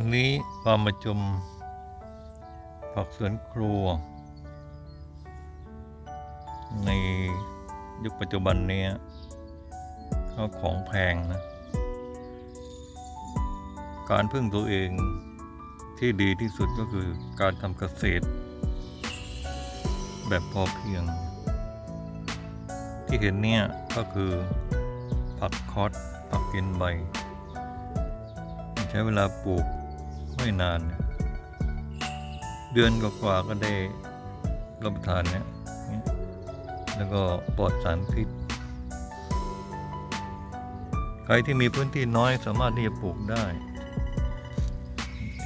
ันนี้มามาชมผักสวนครัว ในยุคปัจจุบันเนี้ยข้าวของแพงนะ การพึ่งตัวเองที่ดีที่สุดก็คือการทำเกษตร แบบพอเพียง ที่เห็นเนี่ยก็คือผักคอสผักกินใบ ใช้เวลาปลูก ไม่นานเนี่ยเดือนกว่าก็ได้รับประทานเนี่ยแล้วก็ปลอดสารพิษใครที่มีพื้นที่น้อยสามารถที่จะปลูกได้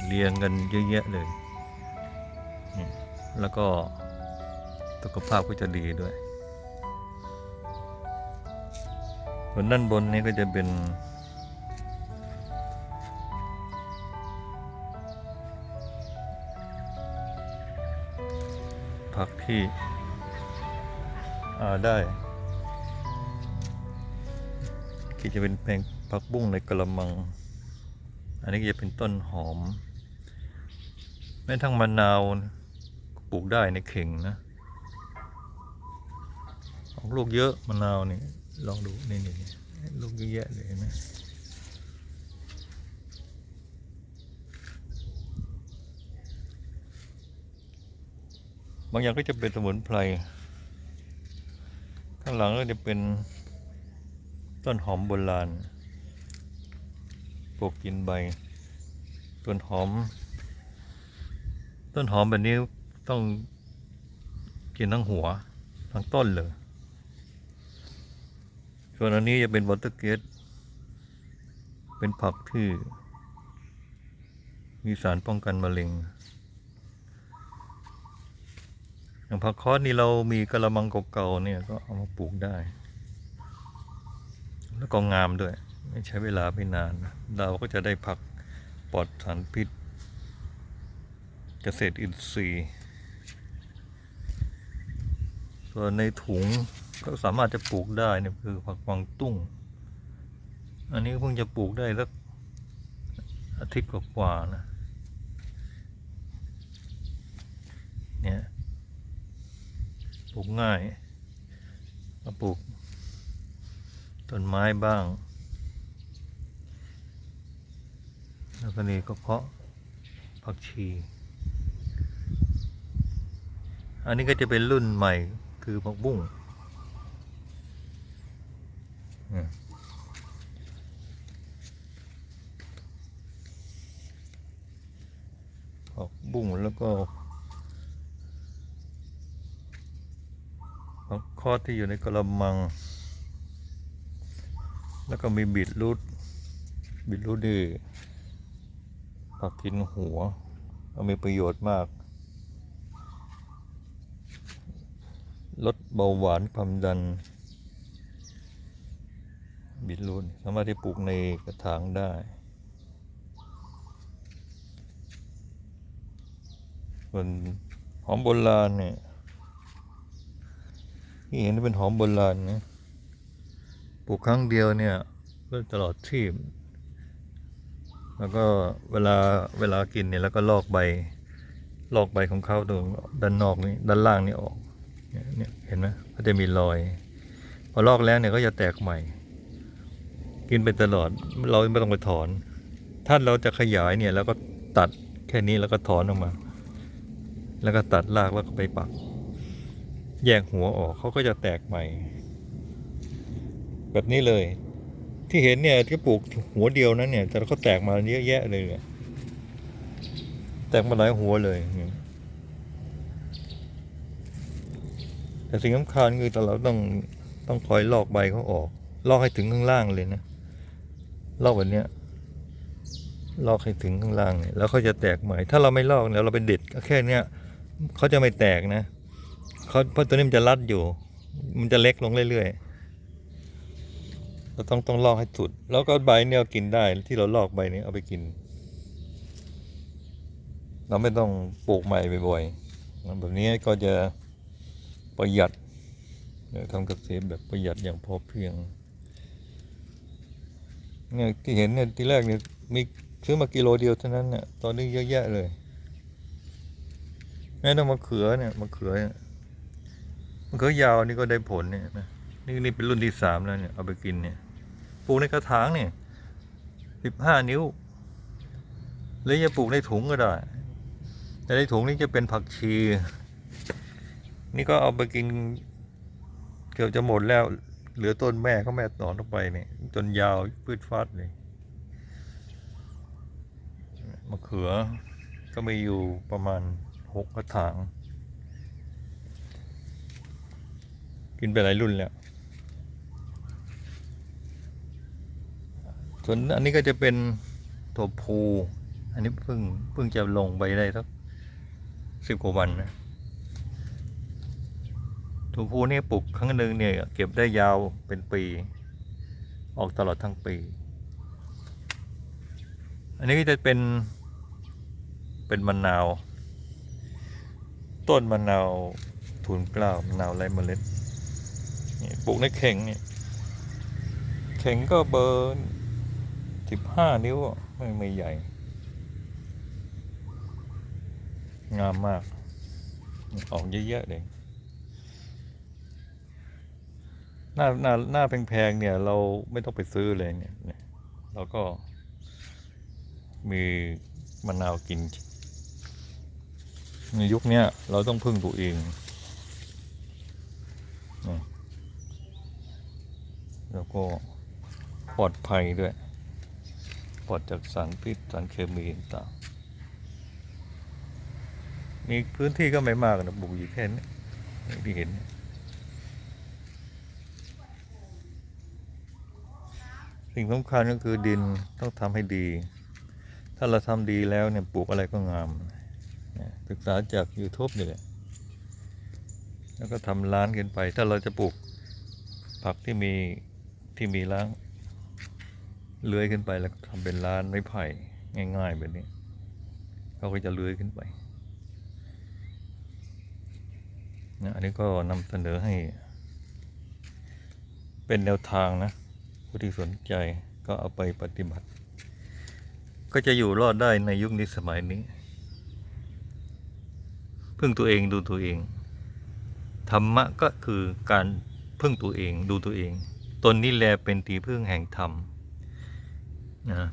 เรียงกันเยอะแยะเลย แล้วก็สุขภาพก็จะดีด้วยส่วนด้านบนนี้ก็จะเป็น ผักที่ได้ที่จะเป็นแปลงผักบุ้งในกระมัง อันนี้จะเป็นต้นหอม แม้ทั้งมะนาวปลูกได้ในเข่งนะออกลูกเยอะมะนาวนี่ลองดูนี่นี่นี่ลูกเยอะแยะเลยนะ บางอย่างก็จะเป็นสมุนไพร ข้างหลังก็จะเป็นต้นหอมโบราณปลูกกินใบ ต้นหอม ต้นหอมแบบนี้ต้องกินทั้งหัว ทั้งต้นเลย ส่วนอันนี้จะเป็นวอเตอร์เกตเป็นผักที่มีสารป้องกันมะเร็ง อย่างผักคอสนี่เรามีกระมังเก่าๆเนี่ยก็เอามาปลูกได้ แล้วก็งามด้วย ไม่ใช้เวลาไม่นาน เราก็จะได้ผักปลอดสารพิษ เกษตรอินทรีย์ ส่วนในถุงก็สามารถจะปลูกได้เนี่ยคือผักกวางตุ้ง อันนี้เพิ่งจะปลูกได้สักอาทิตย์กว่าๆนะ เนี่ย ปลูกง่าย มาปลูกต้นไม้บ้าง แล้วก็นี่ก็เพาะผักชี อันนี้ก็จะเป็นรุ่นใหม่คือผักบุ้งอืมผักบุ้งแล้วก็ ผักคอสที่อยู่ในกระมัง แล้วก็มีบีทรูทบีทรูทนี่ผักกินหัวก็มีประโยชน์มาก ลดเบาหวานความดันบีทรูทสามารถที่ปลูกในกระถางได้ส่วนหอมโบราณเนี่ย ที่เห็นเป็นหอมโบราณนะปลูกครั้งเดียวเนี่ยก็ตลอดชีพแล้วก็เวลาเวลากินเนี่ยแล้วก็ลอกใบลอกใบของเขาตรงด้านนอกนี่ด้านล่างนี่ออกเนี่ยเนี่ยเห็นไหมก็จะมีรอย พอลอกแล้วเนี่ยก็จะแตกใหม่ กินไปตลอดเราไม่ต้องไปถอน ถ้าเราจะขยายเนี่ยแล้วก็ตัดแค่นี้แล้วก็ถอนออกมา แล้วก็ตัดรากแล้วก็ไปปัก แยกหัวออกเขาก็จะแตกใหม่ แบบนี้เลย ที่เห็นเนี่ยที่ปลูกหัวเดียวนั้นเนี่ย แต่ก็แตกมาเยอะแยะเลยเนี่ยแตกมาหลายหัวเลยแต่สิ่งสำคัญคือแต่เราต้องต้องคอยลอกใบเขาออก ลอกให้ถึงข้างล่างเลยนะลอกแบบเนี้ยลอกให้ถึงข้างล่างเนี่ยแล้วเขาจะแตกใหม่ ถ้าเราไม่ลอกเนี่ยเราไปเด็ดก็แค่เนี้ยเขาจะไม่แตกนะ เขาเพราะตัวนี้มันจะรัดอยู่ มันจะเล็กลงเรื่อยๆเราต้องต้องลอกให้สุด แล้วก็ใบเนี่ยเอากินได้ที่เราลอกใบนี้เอาไปกิน เราไม่ต้องปลูกใหม่บ่อยๆแบบนี้ก็จะประหยัดทำเกษตรแบบประหยัดอย่างพอเพียงเนี่ยที่เห็นเนี่ยที่แรกเนี่ยมีซื้อมากิโลเดียวเท่านั้นเนี่ยตอนนี้เยอะแยะเลยแม้แต่มะเขือเนี่ยมะเขือเนี่ย มะเขือยาวนี่ก็ได้ผลเนี่ยนะนี่นี่เป็นรุ่นที่สามแล้วเนี่ยเอาไปกินเนี่ยปลูกในกระถางเนี่ยสิบห้านิ้วหรือจะปลูกในถุงก็ได้ แต่ในถุงนี่จะเป็นผักชี นี่ก็เอาไปกิน เกือบจะหมดแล้ว เหลือต้นแม่เขาแม่ตอนลงไปเนี่ยจนยาวพืชฟัดเลยมะเขือก็มีอยู่ประมาณหกกระถาง กินไปหลายรุ่นแล้ว ส่วนอันนี้ก็จะเป็นตัวภูอันนี้เพิ่งเพิ่งจะลงไปได้สักสิบกว่าวันนะถั่วพูนี่ปลูกครั้งหนึ่งเนี่ยเก็บได้ยาวเป็นปี ออกตลอดทั้งปี อันนี้ก็จะเป็นเป็นมะนาว ต้นมะนาวทุนเกล้ามะนาวไร้เมล็ด นี่ปลูกในเข่งเนี่ยเข่งก็เบอร์สิบห้านิ้วไม่ไม่ใหญ่ งามมาก ออกเยอะๆเลยหน้าหน้าหน้าแพงๆเนี่ย เราไม่ต้องไปซื้อเลยเนี่ยเราก็มีมะนาวกิน ในยุคนี้เราต้องพึ่งตัวเองนี่ แล้วก็ปลอดภัยด้วย ปลอดจากสารพิษสารเคมีต่างมีพื้นที่ก็ไม่มากนะปลูกอยู่แค่นี้อย่ที่เห็น สิ่งสำคัญก็คือดินต้องทำให้ดี ถ้าเราทำดีแล้วเนี่ยปลูกอะไรก็งามศึกษาจาก YouTube นี่แหละแล้วก็ทำร้านกันไป ถ้าเราจะปลูกผักที่มี ที่มีล้างเลื้อยขึ้นไปแล้วทำเป็นร้านไม้ไผ่ง่ายๆแบบนี้เขาก็จะเลื้อยขึ้นไปนะอันนี้ก็นำเสนอให้ เป็นแนวทางนะผู้ที่สนใจก็เอาไปปฏิบัติ ก็จะอยู่รอดได้ในยุคนี้สมัยนี้ พึ่งตัวเองดูตัวเองธรรมะก็คือการพึ่งตัวเองดูตัวเอง นนี่แลเป็นตีพึ่งแห่งธรรมนะ